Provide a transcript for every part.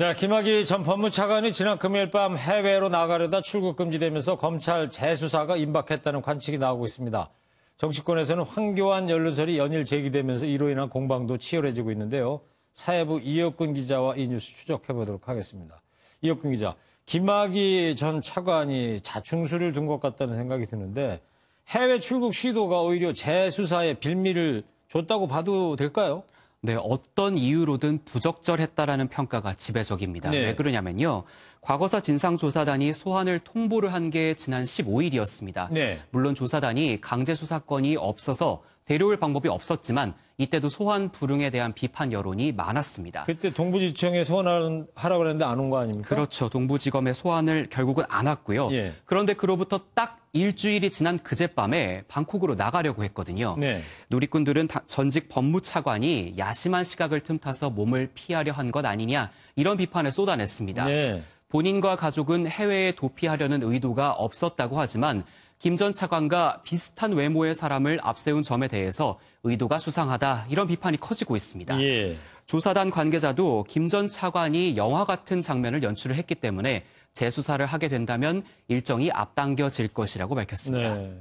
네, 김학의 전 법무 차관이 지난 금요일 밤 해외로 나가려다 출국 금지되면서 검찰 재수사가 임박했다는 관측이 나오고 있습니다. 정치권에서는 황교안 연루설이 연일 제기되면서 이로 인한 공방도 치열해지고 있는데요. 사회부 이혁근 기자와 이 뉴스 추적해 보도록 하겠습니다. 이혁근 기자, 김학의 전 차관이 자충수를 둔 것 같다는 생각이 드는데 해외 출국 시도가 오히려 재수사에 빌미를 줬다고 봐도 될까요? 네, 어떤 이유로든 부적절했다라는 평가가 지배적입니다. 네. 왜 그러냐면요. 과거사 진상조사단이 소환을 통보를 한 게 지난 15일이었습니다. 네. 물론 조사단이 강제 수사권이 없어서 데려올 방법이 없었지만 이때도 소환 불응에 대한 비판 여론이 많았습니다. 그때 동부지청에 소환하라고 했는데 안 온 거 아닙니까? 그렇죠. 동부지검의 소환을 결국은 안 왔고요. 예. 그런데 그로부터 딱 일주일이 지난 그젯밤에 방콕으로 나가려고 했거든요. 네. 누리꾼들은 다- 전직 법무차관이 야심한 시각을 틈타서 몸을 피하려 한 것 아니냐 이런 비판을 쏟아냈습니다. 네. 본인과 가족은 해외에 도피하려는 의도가 없었다고 하지만 김 전 차관과 비슷한 외모의 사람을 앞세운 점에 대해서 의도가 수상하다 이런 비판이 커지고 있습니다. 예. 조사단 관계자도 김 전 차관이 영화 같은 장면을 연출을 했기 때문에 재수사를 하게 된다면 일정이 앞당겨질 것이라고 밝혔습니다. 네.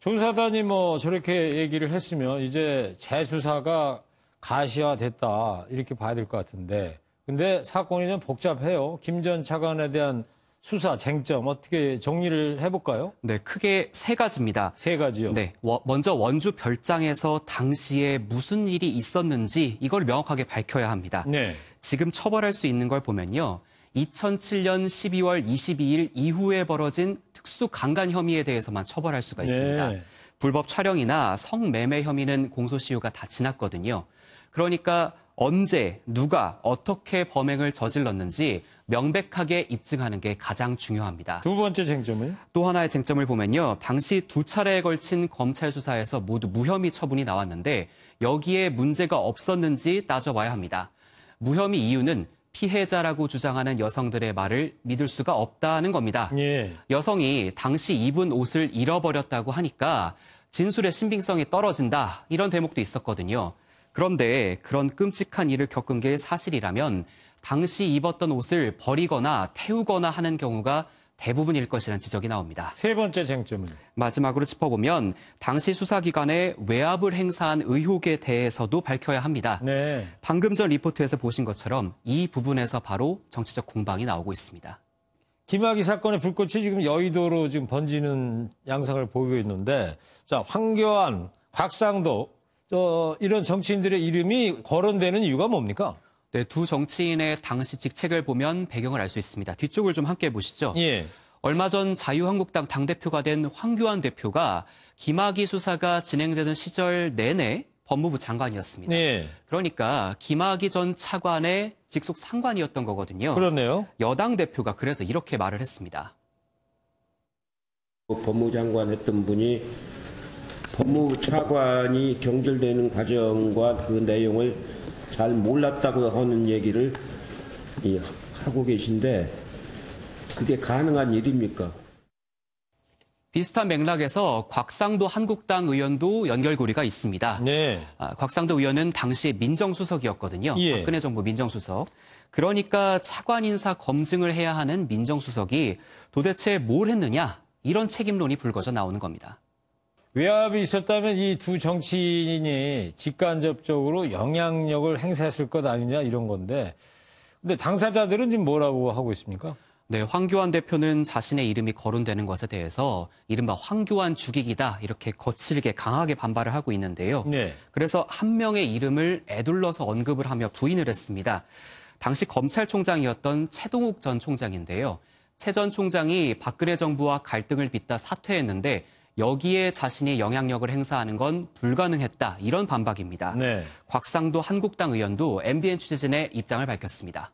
조사단이 뭐 저렇게 얘기를 했으면 이제 재수사가 가시화됐다 이렇게 봐야 될 것 같은데 근데 사건이 좀 복잡해요. 김 전 차관에 대한 수사 쟁점 어떻게 정리를 해볼까요? 네, 크게 세 가지입니다. 세 가지요. 네, 워- 먼저 원주 별장에서 당시에 무슨 일이 있었는지 이걸 명확하게 밝혀야 합니다. 네. 지금 처벌할 수 있는 걸 보면요. 2007년 12월 22일 이후에 벌어진 특수 강간 혐의에 대해서만 처벌할 수가 있습니다. 네. 불법 촬영이나 성매매 혐의는 공소시효가 다 지났거든요. 그러니까 언제, 누가, 어떻게 범행을 저질렀는지 명백하게 입증하는 게 가장 중요합니다. 두 번째 쟁점은 또 하나의 쟁점을 보면요. 당시 두 차례에 걸친 검찰 수사에서 모두 무혐의 처분이 나왔는데 여기에 문제가 없었는지 따져봐야 합니다. 무혐의 이유는 피해자라고 주장하는 여성들의 말을 믿을 수가 없다는 겁니다. 예. 여성이 당시 입은 옷을 잃어버렸다고 하니까 진술의 신빙성이 떨어진다. 이런 대목도 있었거든요. 그런데 그런 끔찍한 일을 겪은 게 사실이라면 당시 입었던 옷을 버리거나 태우거나 하는 경우가 대부분일 것이라는 지적이 나옵니다. 세 번째 쟁점은 마지막으로 짚어보면 당시 수사기관에 외압을 행사한 의혹에 대해서도 밝혀야 합니다. 네. 방금 전 리포트에서 보신 것처럼 이 부분에서 바로 정치적 공방이 나오고 있습니다. 김학의 사건의 불꽃이 지금 여의도로 지금 번지는 양상을 보이고 있는데, 자, 황교안, 곽상도, 저, 이런 정치인들의 이름이 거론되는 이유가 뭡니까? 네, 두 정치인의 당시 직책을 보면 배경을 알 수 있습니다. 뒤쪽을 좀 함께 보시죠. 예. 얼마 전 자유한국당 당대표가 된 황교안 대표가 김학의 수사가 진행되는 시절 내내 법무부 장관이었습니다. 예. 그러니까 김학의 전 차관의 직속 상관이었던 거거든요. 그렇네요. 여당 대표가 그래서 이렇게 말을 했습니다. 법무장관 했던 분이 법무부 차관이 경질되는 과정과 그 내용을 잘 몰랐다고 하는 얘기를 이, 하고 계신데 그게 가능한 일입니까? 비슷한 맥락에서 곽상도 한국당 의원도 연결고리가 있습니다. 네. 아, 곽상도 의원은 당시 민정수석이었거든요. 예. 박근혜 정부 민정수석. 그러니까 차관 인사 검증을 해야 하는 민정수석이 도대체 뭘 했느냐 이런 책임론이 불거져 나오는 겁니다. 외압이 있었다면 이 두 정치인이 직간접적으로 영향력을 행사했을 것 아니냐 이런 건데, 근데 당사자들은 지금 뭐라고 하고 있습니까? 네, 황교안 대표는 자신의 이름이 거론되는 것에 대해서 이른바 황교안 죽이기다 이렇게 거칠게 강하게 반발을 하고 있는데요. 네. 그래서 한 명의 이름을 애둘러서 언급을 하며 부인을 했습니다. 당시 검찰총장이었던 최동욱 전 총장인데요. 최 전 총장이 박근혜 정부와 갈등을 빚다 사퇴했는데 여기에 자신이 영향력을 행사하는 건 불가능했다 이런 반박입니다. 네. 곽상도 한국당 의원도 MBN 취재진의 입장을 밝혔습니다.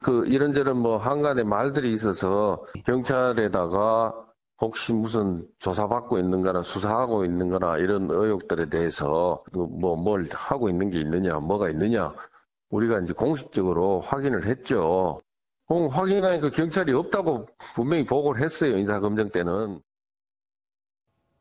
그 이런저런 뭐 한간의 말들이 있어서 경찰에다가 혹시 무슨 조사받고 있는 거나 수사하고 있는 거나 이런 의혹들에 대해서 뭐 뭘 하고 있는 게 있느냐, 뭐가 있느냐 우리가 이제 공식적으로 확인을 했죠. 공 확인하니까 경찰이 없다고 분명히 보고를 했어요. 인사검증 때는.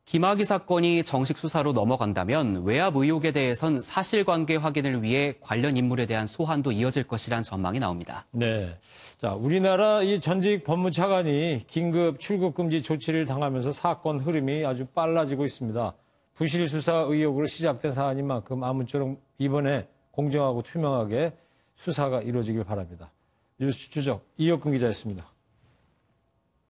김학의 사건이 정식 수사로 넘어간다면 외압 의혹에 대해선 사실관계 확인을 위해 관련 인물에 대한 소환도 이어질 것이란 전망이 나옵니다. 네. 자, 우리나라 이 전직 법무차관이 긴급 출국 금지 조치를 당하면서 사건 흐름이 아주 빨라지고 있습니다. 부실 수사 의혹으로 시작된 사안인 만큼 아무쪼록 이번에 공정하고 투명하게 수사가 이루어지길 바랍니다. 뉴스 추적 이혁근 기자였습니다.